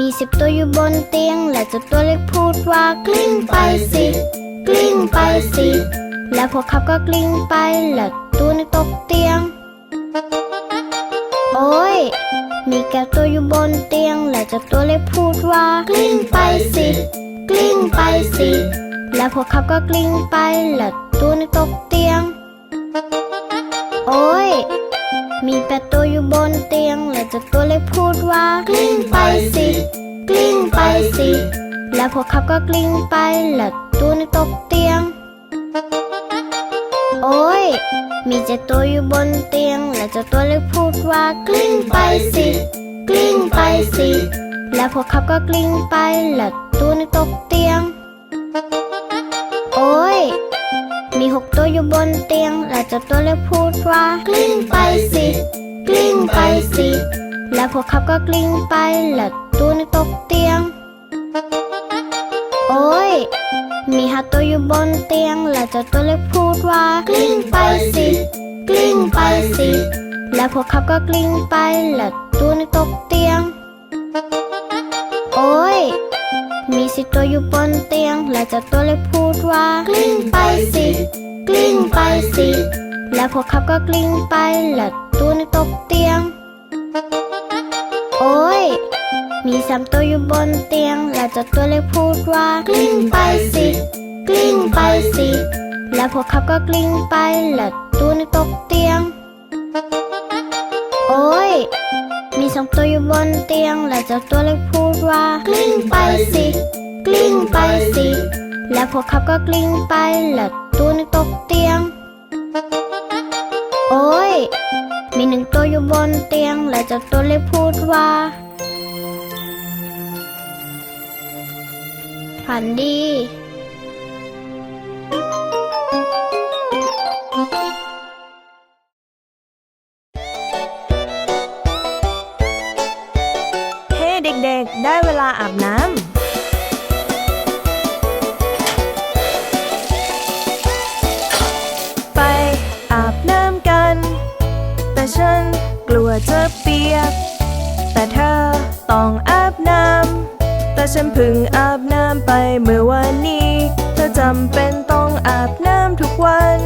มีสิบตัวอยู่บนเตียง และเจ้าตัวเล็กพูดว่ากลิ้งไปสิ กลิ้งไปสิ และพวกเขาก็กลิ้งไป และตัวนึกตกเตียง โอ้ย มีแก้วตัวอยู่บนเตียง และเจ้าตัวเล็กพูดว่ากลิ้งไปสิ กลิ้งไปสิ และพวกเขาก็กลิ้งไป และตัวนึกตกเตียง โอ้ย มีแปดตัวอยู่บนเตียงและเจ้าตัวเล็กพูดว่ากลิ้งไปสิ กลิ้งไปสิ และพวกเขาก็กลิ้งไปและตัวนึกตกเตียง โอ้ย มีเจ็ดตัวอยู่บนเตียงและเจ้าตัวเล็กพูดว่ากลิ้งไปสิ กลิ้งไปสิ และพวกเขาก็กลิ้งไปและตัวนึกตกเตียง โอ้ย มีหกตัวอยู่บนเตียง และเจ้าตัวเล็กพูดว่า กลิ้งไปสิ กลิ้งไปสิ และพวกเขาก็กลิ้งไป และตัวนึกตกเตียง โอ้ย มีห้าตัวอยู่บนเตียง และเจ้าตัวเล็กพูดว่า กลิ้งไปสิ กลิ้งไปสิ และพวกเขาก็กลิ้งไป และตัวนึกตกเตียง สิตัวอยู่บนเตียง และเจ้าตัวเล็กพูดว่า กลิ้งไปสิ กลิ้งไปสิ และพวกเขาก็กลิ้งไป และตัวนึกตกเตียง โอ้ย มีสามตัวอยู่บนเตียง และเจ้าตัวเล็กพูดว่า กลิ้งไปสิ กลิ้งไปสิ และพวกเขาก็กลิ้งไป และตัวนึกตกเตียง โอ้ยมีสองตัวอยู่บนเตียง และเจ้าตัวเล็กพูดว่า กลิ้งไปสิ กลิ้งไปสิ และพวกเขาก็กลิ้งไปและตัวนึกตกเตียง โอ้ย มีหนึ่งตัวอยู่บนเตียง และเจ้าตัวเล็กพูดว่าฝันดีเฮ้เด็กๆ ได้เวลาอาบน้ ปียก แต่เธอต้องอาบน้ำ แต่ฉันพึ่งอาบน้ำไปเมื่อวันนี้ เธอจำเป็นต้องอาบน้ำทุกวัน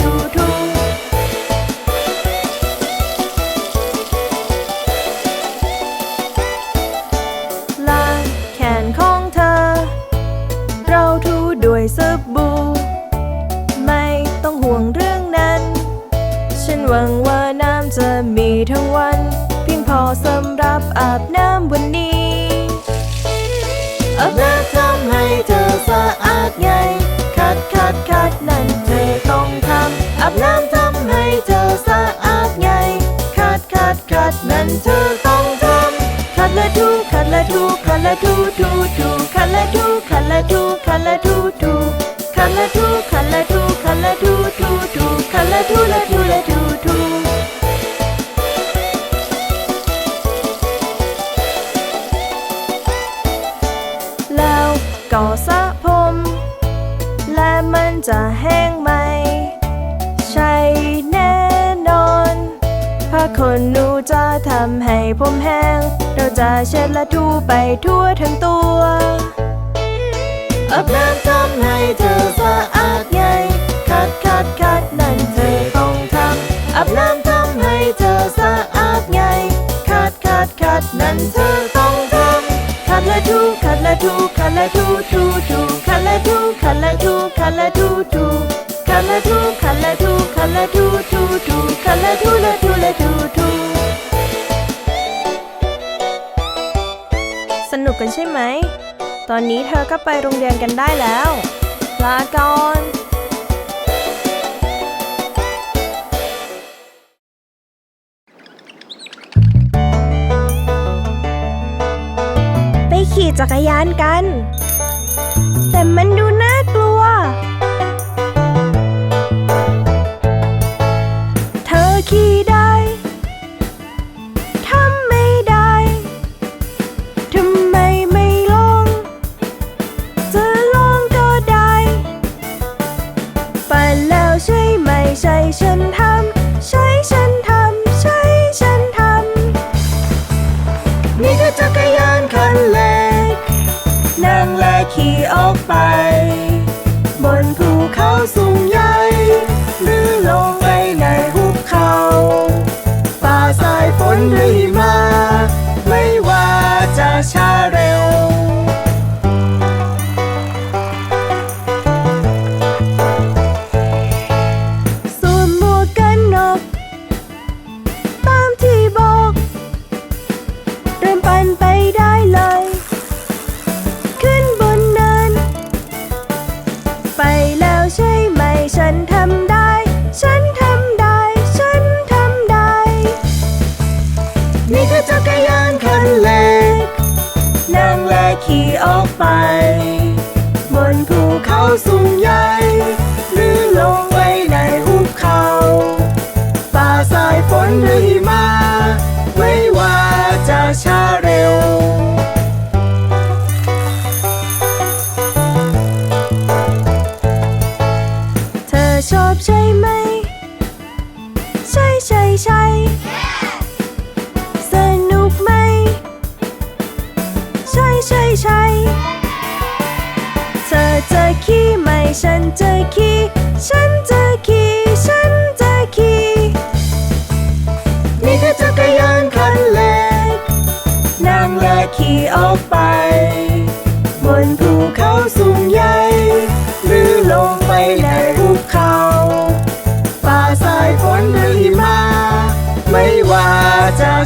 ทูทูลางแขนของเธอ เราถูด้วยสบู่ไม่ต้องห่วงเรื่องนั้น ฉันหวังว่าน้ำจะมีทั้งวัน เพียงพอสำหรับอาบน้ำวันนี้อาบน้ำทำให้เธอสะอาดไง คัดคัดคัดนั่นเธอต้องทำ อาบน้ำทำให้เธอสะอาดไงคัดคัดคัดนั่นเธอต้องทำคัดและทูคัดและทูคัดและทูทูทูคัดและทูคัดและทูคัดและทูทูคัดและทูคัดและทูคัดและทูทูทูคัดและทูและทูและทูทูแล้วก็สระผมและมันจะ จะทำให้ผมแห้ง เราจะเช็ดและถูไปทั่วทั้งตัวอาบน้ำทำให้เธอสะอาดไงคัดคัดคัดนั่นเธอต้องทำอาบน้ำทำให้เธอสะอาดไงคัดคัดคัดนั่นเธอต้องทำคัดและทูคัดและทูคัดและทูทูทูคัดและทูคัดและทูคัดและทูทูคัดละทูคัดละทูคัดละทูทูทูคัดละทูละทูละทูทู นุกกันใช่ไหม ตอนนี้เธอก็ไปโรงเรียนกันได้แล้ว ลาก่อนไปขี่จักรยานกัน แต่มันดู ใช่ฉันทำ ใช่ฉันทำ ใช่ฉันทำ นี่คือจักรยานคันเล็ก นั่งและขี่ออกไป บนภูเขาสูงใหญ่ หรือลงไปในหุบเขาป่าสายฝนรืมะไม่ว่าจะช้า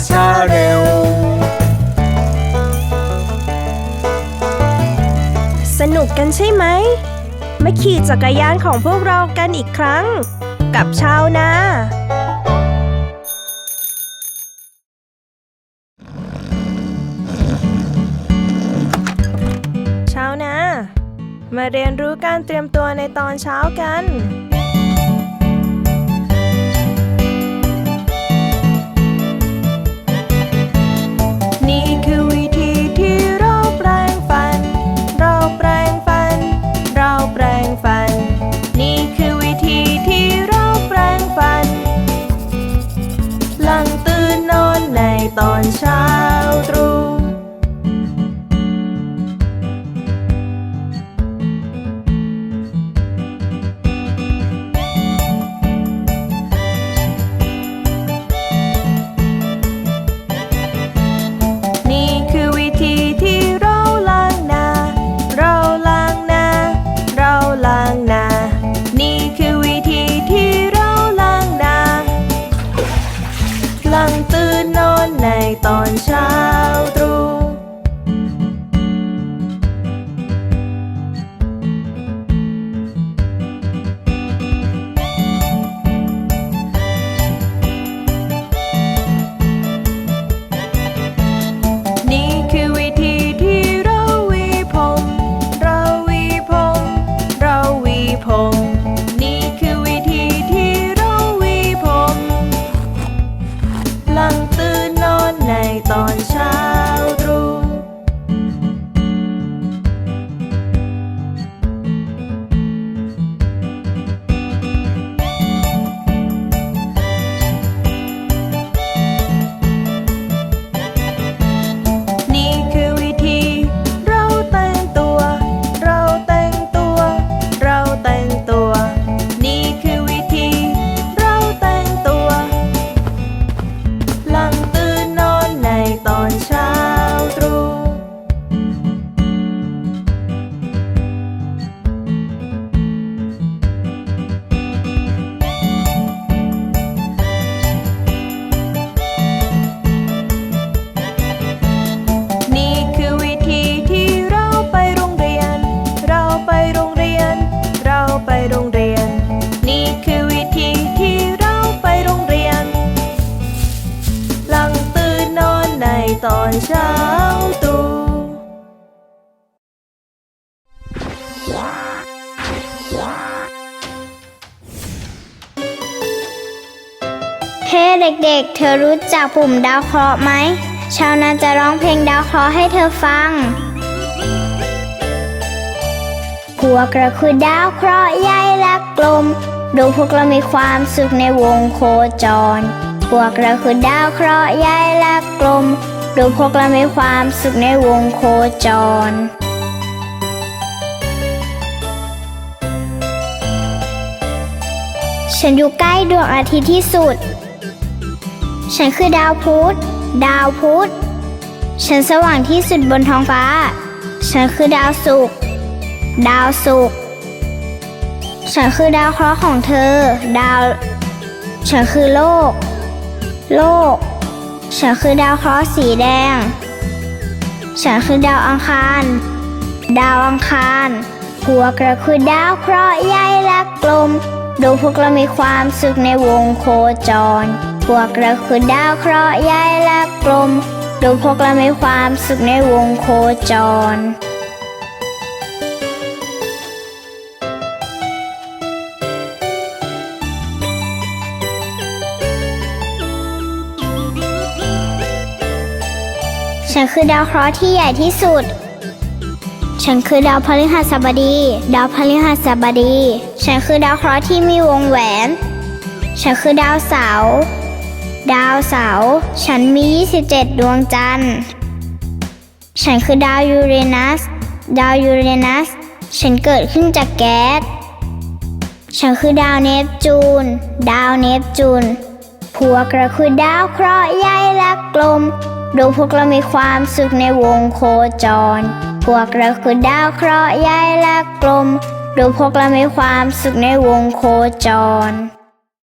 ช้าเร็ว สนุกกันใช่ไหม มาขี่จักรยานของพวกเรากันอีกครั้ง กับชาวนาเช้านะมาเรียนรู้การเตรียมตัวในตอนเช้ากัน ต เช้าตรู่เฮ้เด็กๆ เธอรู้จักปุ่มดาวเคราะห์ไหม ชาวนาจะร้องเพลงดาวเคราะห์ให้เธอฟังพวกเราคือดาวเคราะห์ใหญ่และกลม ดูพวกเรามีความสุขในวงโคจร พวกเราคือดาวเคราะห์ใหญ่และกลม ดูพวกเรามีความสุขในวงโคจรฉันอยู่ใกล้ดวงอาทิตย์ที่สุด ฉันคือดาวพุธ ดาวพุธ ฉันสว่างที่สุดบนท้องฟ้า ฉันคือดาวศุกร์ ดาวศุกร์ ฉันคือดาวเคราะห์ของเธอ ดาว ฉันคือโลก โลก ฉันคือดาวเคราะห์สีแดง ฉันคือดาวอังคาร ดาวอังคารพวกเราคือดาวเคราะห์ใหญ่และกลม ดูพวกเรามีความสุขในวงโคจร พวกเราคือดาวเคราะห์ใหญ่และกลม ดูพวกเรามีความสุขในวงโคจร ฉันคือดาวเคราะห์ที่ใหญ่ที่สุด ฉันคือดาวพฤหัสบดี ดาวพฤหัสบดี ฉันคือดาวเคราะห์ที่มีวงแหวน ฉันคือดาวเสาร์ ดาวเสาร์ ฉันมี 27 ดวงจันทร์ ฉันคือดาวยูเรนัส ดาวยูเรนัส ฉันเกิดขึ้นจากแก๊ส ฉันคือดาวเนปจูน ดาวเนปจูน พวกเราคือดาวเคราะห์ใหญ่และกลม ดูพวกเรามีความสุขในวงโคจร พวกเราคือดาวเคราะห์ใหญ่และกลม ดูพวกเรามีความสุขในวงโคจร